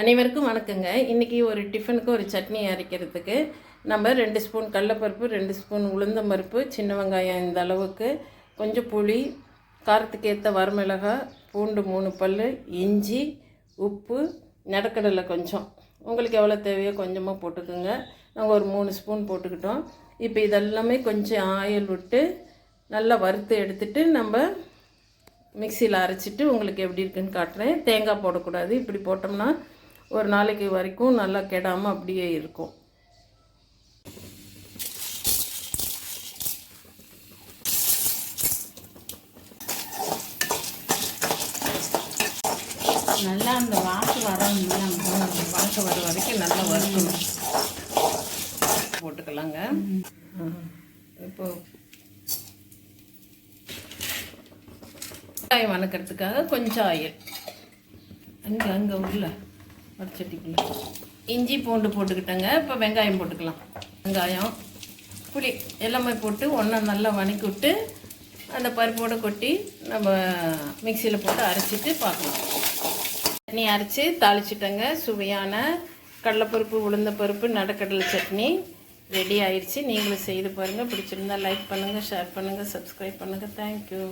அனைவருக்கும் வணக்கங்க. இன்றைக்கி ஒரு டிஃபனுக்கு ஒரு சட்னி அரைக்கிறதுக்கு நம்ம ரெண்டு ஸ்பூன் கடலப்பருப்பு ரெண்டு ஸ்பூன் உளுந்தம்பருப்பு சின்ன வெங்காயம் இந்த அளவுக்கு கொஞ்சம் புளி காரத்துக்கு ஏற்ற வரமிளகாய் பூண்டு மூணு பல் இஞ்சி உப்பு நடக்கடலை கொஞ்சம். உங்களுக்கு எவ்வளோ தேவையோ கொஞ்சமாக போட்டுக்கோங்க. நாங்கள் ஒரு மூணு ஸ்பூன் போட்டுக்கிட்டோம். இப்போ இதெல்லாமே கொஞ்சம் ஆயில் விட்டு நல்லா வறுத்து எடுத்துட்டு நம்ம மிக்சியில் அரைச்சிட்டு உங்களுக்கு எப்படி இருக்குன்னு காட்டுறேன். தேங்காய் போடக்கூடாது. இப்படி போட்டோம்னா ஒரு நாளைக்கு வரைக்கும் நல்லா கெடாமல் அப்படியே இருக்கும். நல்லா அந்த வாசம் வரணும்ல அந்த வாசம் வர வரைக்கும் நல்லா வறுக்கணும். போட்டுக்கலாங்க. இப்போ வெங்காயம் வணக்கிறதுக்காக கொஞ்சம் ஆயில். அங்கே அங்கே உள்ள வடச்சட்டிக்குள்ள இஞ்சி பூண்டு போட்டுக்கிட்டேங்க. இப்போ வெங்காயம் போட்டுக்கலாம். வெங்காயம் புளி எல்லாமே போட்டு ஒன்றா நல்லா வணக்கி விட்டு அந்த பருப்போடு கொட்டி நம்ம மிக்சியில் போட்டு அரைச்சிட்டு பார்க்கலாம். சட்னி அரைச்சி தாளிச்சிட்டேங்க. சுவையான கடலைப்பருப்பு உளுந்தப்பருப்பு நடக்கடலை சட்னி ரெடி ஆயிடுச்சு. நீங்களும் செய்து பாருங்கள் பிடிச்சிருந்தா லைக் பண்ணுங்கள் ஷேர் பண்ணுங்கள் சப்ஸ்கிரைப் பண்ணுங்கள் தேங்க்யூ